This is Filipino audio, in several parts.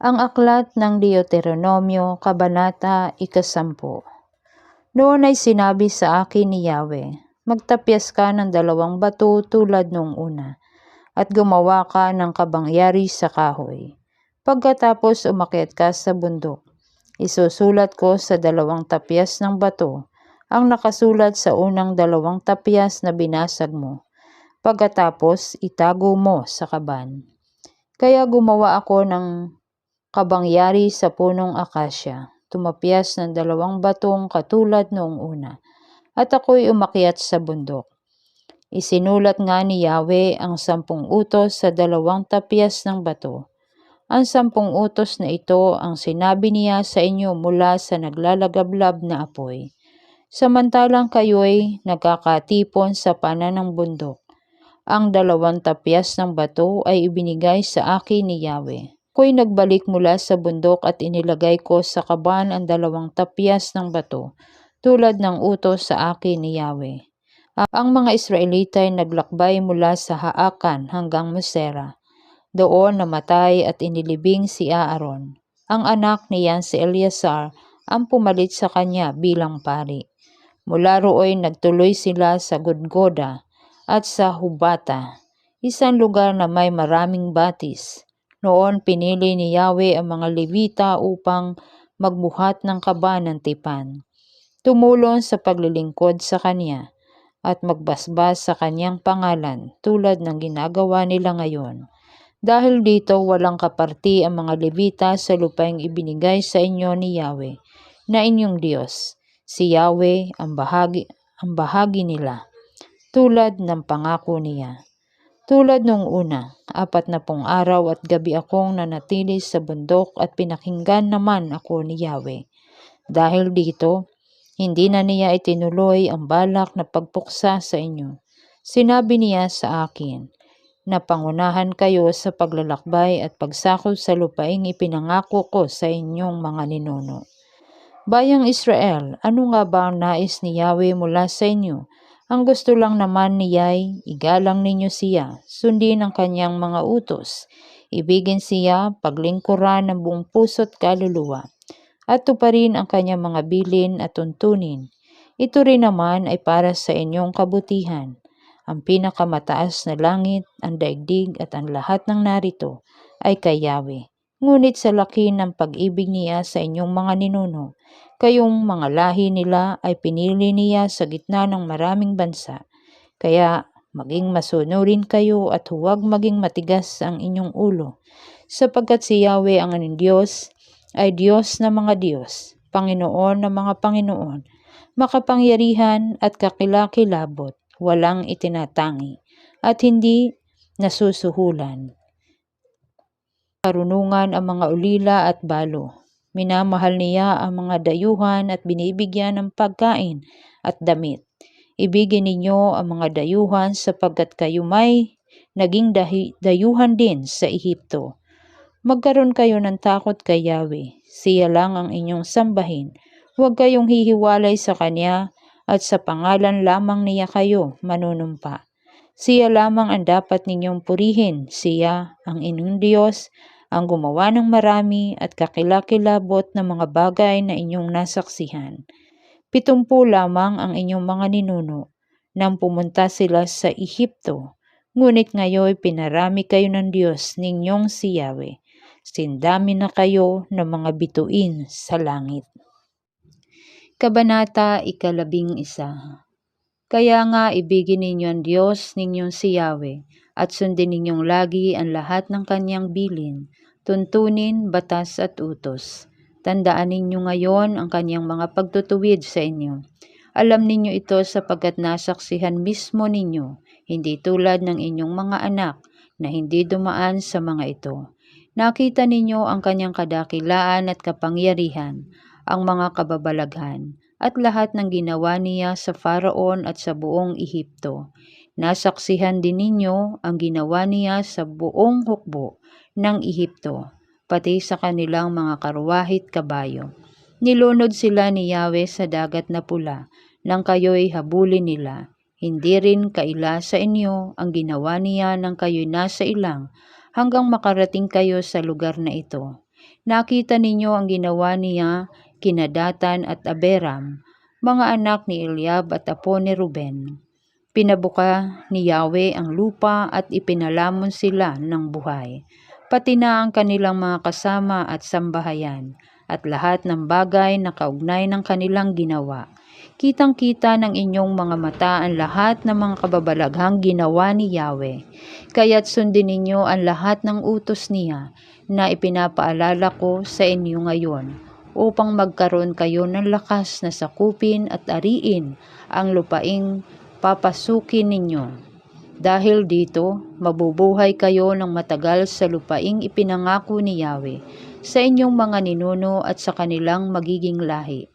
Ang aklat ng Deuteronomio, Kabanata Ikasampu. Noon ay sinabi sa akin ni Yahweh, magtapyas ka ng dalawang bato tulad nung una, at gumawa ka ng kabangyari sa kahoy. Pagkatapos umakyat ka sa bundok, isusulat ko sa dalawang tapyas ng bato ang nakasulat sa unang dalawang tapyas na binasag mo. Pagkatapos, itago mo sa kaban. Kaya gumawa ako ng kabangyari sa punong akasya. Tumapyas ng dalawang batong katulad noong una. At ako'y umakyat sa bundok. Isinulat nga ni Yahweh ang sampung utos sa dalawang tapyas ng bato. Ang sampung utos na ito ang sinabi niya sa inyo mula sa naglalagablab na apoy. Samantalang kayo'y nagkakatipon sa panan ng bundok. Ang dalawang tapyas ng bato ay ibinigay sa akin ni Yahweh. Ako'y nagbalik mula sa bundok at inilagay ko sa kaban ang dalawang tapyas ng bato, tulad ng utos sa akin ni Yahweh. Ang mga Israelita ay naglakbay mula sa Haakan hanggang Musera. Doon namatay at inilibing si Aaron. Ang anak niyan si Eleazar ang pumalit sa kanya bilang pari. Mula rooy nagtuloy sila sa Gudgoda at sa Hubata, isang lugar na may maraming batis. Noon pinili ni Yahweh ang mga Levita upang magbuhat ng kaba ng tipan. Tumulong sa paglilingkod sa kanya at magbasbas sa kanyang pangalan tulad ng ginagawa nila ngayon. Dahil dito walang kaparti ang mga Levita sa lupaing ibinigay sa inyo ni Yahweh na inyong Diyos. Si Yahweh ang bahagi, ang bahagi nila tulad ng pangako niya. Tulad nung una, apat na pong araw at gabi akong nanatili sa bundok at pinakinggan naman ako ni Yahweh. Dahil dito, hindi na niya itinuloy ang balak na pagpuksa sa inyo. Sinabi niya sa akin, na pangunahan kayo sa paglalakbay at pagsakop sa lupaing ipinangako ko sa inyong mga ninuno. Bayang Israel, ano nga ba ang nais ni Yahweh mula sa inyo? Ang gusto lang naman niya'y igalang ninyo siya, sundin ang kanyang mga utos, ibigin siya, paglingkuran ng buong puso't kaluluwa, at tuparin ang kanyang mga bilin at tuntunin. Ito rin naman ay para sa inyong kabutihan. Ang pinakamataas na langit, ang daigdig at ang lahat ng narito ay kay. Ngunit sa laki ng pag-ibig niya sa inyong mga ninuno, Kayong mga lahi nila ay pinili niya sa gitna ng maraming bansa. Kaya maging masunurin kayo at huwag maging matigas ang inyong ulo, sapagkat si Yahweh ang inyong Diyos ay Diyos na mga Diyos, Panginoon ng mga Panginoon, makapangyarihan at kakilakilabot, walang itinatangi, at hindi nasusuhulan. Karunungan ang mga ulila at balo, Minamahal niya ang mga dayuhan at binibigyan ng pagkain at damit. Ibigin ninyo ang mga dayuhan sapagkat kayo may naging dayuhan din sa Ehipto. Magkaroon kayo ng takot kay Yahweh. Siya lang ang inyong sambahin. Huwag kayong hihiwalay sa Kanya at sa pangalan lamang niya kayo manunumpa. Siya lamang ang dapat ninyong purihin. Siya ang inyong Diyos ang gumawa ng marami at kakilakilabot ng mga bagay na inyong nasaksihan. Pitumpu lamang ang inyong mga ninuno nang pumunta sila sa Ehipto, ngunit ngayon pinarami kayo ng Diyos ninyong si Yahweh. Sindami na kayo ng mga bituin sa langit. Kabanata Ikalabing Isa Kaya nga ibigin ninyo ang Diyos ninyong si Yahweh at sundin ninyong lagi ang lahat ng kanyang bilin tuntunin, batas at utos. Tandaan ninyo ngayon ang kanyang mga pagtutuwid sa inyo. Alam ninyo ito sapagkat nasaksihan mismo ninyo, hindi tulad ng inyong mga anak na hindi dumaan sa mga ito. Nakita ninyo ang kanyang kadakilaan at kapangyarihan, ang mga kababalaghan, at lahat ng ginawa niya sa Faraon at sa buong Ehipto. Nasaksihan din ninyo ang ginawa niya sa buong hukbo ng Ehipto, pati sa kanilang mga karwahit kabayo. Nilunod sila ni Yahweh sa dagat na pula, nang kayo'y habulin nila. Hindi rin kaila sa inyo ang ginawa niya nang kayo'y nasa ilang, hanggang makarating kayo sa lugar na ito. Nakita ninyo ang ginawa niya kina Datan at Aberam, mga anak ni Eliab at apo ni Ruben. Pinabuka ni Yahweh ang lupa at ipinalamon sila ng buhay, pati na ang kanilang mga kasama at sambahayan, at lahat ng bagay na kaugnay ng kanilang ginawa. Kitang-kita ng inyong mga mata ang lahat ng mga kababalaghang ginawa ni Yahweh. Kaya't sundin ninyo ang lahat ng utos niya na ipinapaalala ko sa inyo ngayon upang magkaroon kayo ng lakas na sakupin at ariin ang lupaing papasukin ninyo. Dahil dito, mabubuhay kayo ng matagal sa lupaing ipinangako ni Yahweh sa inyong mga ninuno at sa kanilang magiging lahi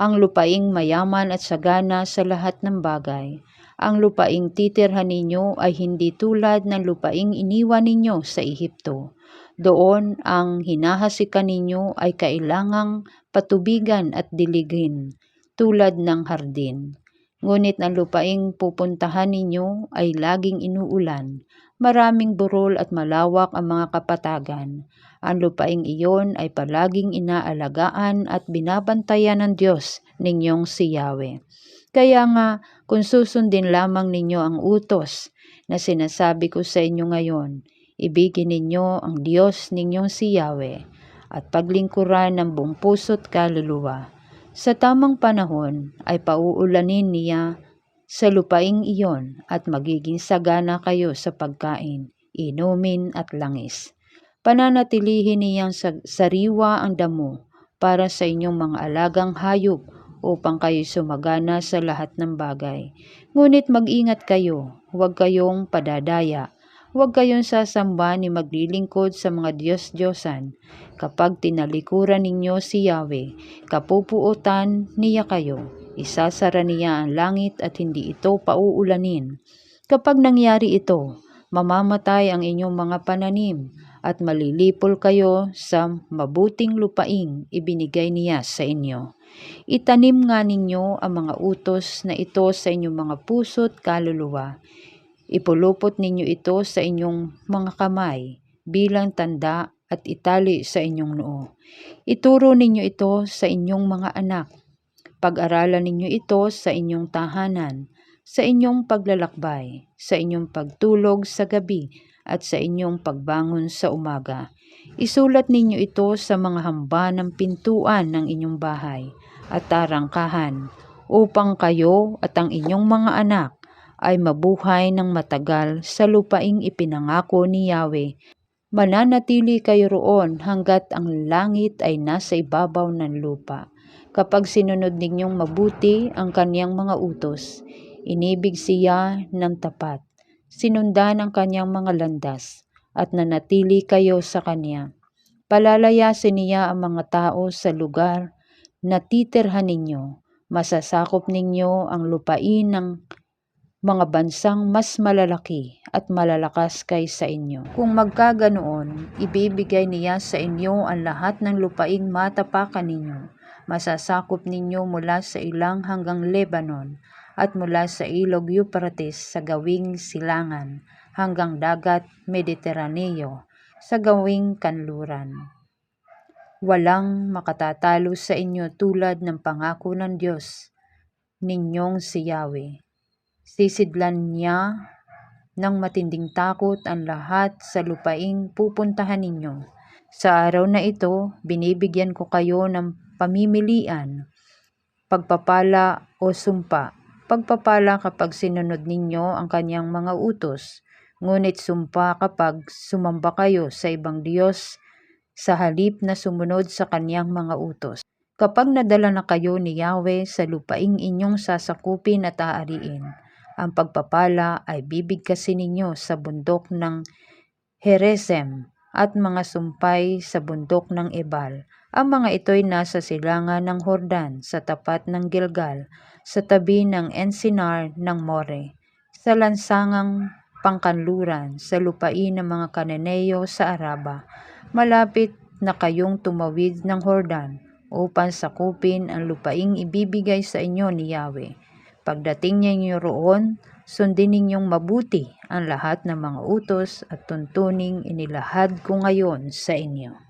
ang lupaing mayaman at sagana sa lahat ng bagay. Ang lupaing titirhan ninyo ay hindi tulad ng lupaing iniwan ninyo sa Ehipto. Doon ang hinahasikan ninyo ay kailangang patubigan at diligin, tulad ng hardin. Ngunit ang lupaing pupuntahan ninyo ay laging inuulan, maraming burol at malawak ang mga kapatagan. Ang lupaing iyon ay palaging inaalagaan at binabantayan ng Diyos ninyong si Yahweh. Kaya nga, kung susundin lamang ninyo ang utos na sinasabi ko sa inyo ngayon, ibigin ninyo ang Diyos ninyong si Yahweh at paglingkuran ng buong puso't kaluluwa. Sa tamang panahon ay pauulanin niya sa lupaing iyon at magiging sagana kayo sa pagkain, inumin at langis pananatilihin niyang sariwa ang damo para sa inyong mga alagang hayop upang kayo sumagana sa lahat ng bagay. Ngunit mag-ingat kayo, huwag kayong padadaya, huwag kayong sasamba ni maglilingkod sa mga Diyos-Diyosan. Kapag tinalikuran ninyo si Yahweh, kapupuotan niya kayo, isasara niya ang langit at hindi ito pauulanin. Kapag nangyari ito, mamamatay ang inyong mga pananim at malilipol kayo sa mabuting lupaing ibinigay niya sa inyo. Itanim nga ninyo ang mga utos na ito sa inyong mga puso't kaluluwa. Ipulupot ninyo ito sa inyong mga kamay bilang tanda at itali sa inyong noo. Ituro ninyo ito sa inyong mga anak. Pag-aralan ninyo ito sa inyong tahanan, sa inyong paglalakbay, sa inyong pagtulog sa gabi, at sa inyong pagbangon sa umaga. Isulat ninyo ito sa mga hamba ng pintuan ng inyong bahay at tarangkahan upang kayo at ang inyong mga anak ay mabuhay ng matagal sa lupaing ipinangako ni Yahweh. Mananatili kayo roon hanggat ang langit ay nasa ibabaw ng lupa. Kapag sinunod ninyong mabuti ang kaniyang mga utos, inibig siya ng tapat sinundan ang kanyang mga landas at nanatili kayo sa kanya. Palalayasin niya ang mga tao sa lugar na titirhan ninyo. Masasakop ninyo ang lupain ng mga bansang mas malalaki at malalakas kaysa inyo. Kung magkaganoon, ibibigay niya sa inyo ang lahat ng lupaing matapakan ninyo. Masasakop ninyo mula sa ilang hanggang Lebanon at mula sa ilog Euphrates sa gawing silangan hanggang dagat Mediteraneo sa gawing kanluran. Walang makatatalo sa inyo tulad ng pangako ng Diyos ninyong si Yahweh. Sisidlan niya ng matinding takot ang lahat sa lupaing pupuntahan ninyo. Sa araw na ito, binibigyan ko kayo ng pamimilian, pagpapala o sumpa pagpapala kapag sinunod ninyo ang kanyang mga utos, ngunit sumpa kapag sumamba kayo sa ibang Diyos sa halip na sumunod sa kanyang mga utos. Kapag nadala na kayo ni Yahweh sa lupaing inyong sasakupin at aariin, ang pagpapala ay bibigkasin ninyo sa bundok ng Heresem at mga sumpay sa bundok ng Ebal. Ang mga ito'y nasa silangan ng Hordan sa tapat ng Gilgal sa tabi ng Ensinar ng More, sa lansangang pangkanluran sa lupain ng mga Kananeo sa Araba. Malapit na kayong tumawid ng Hordan upang sakupin ang lupaing ibibigay sa inyo ni Yahweh. Pagdating niyo roon, sundin ninyong mabuti ang lahat ng mga utos at tuntuning inilahad ko ngayon sa inyo.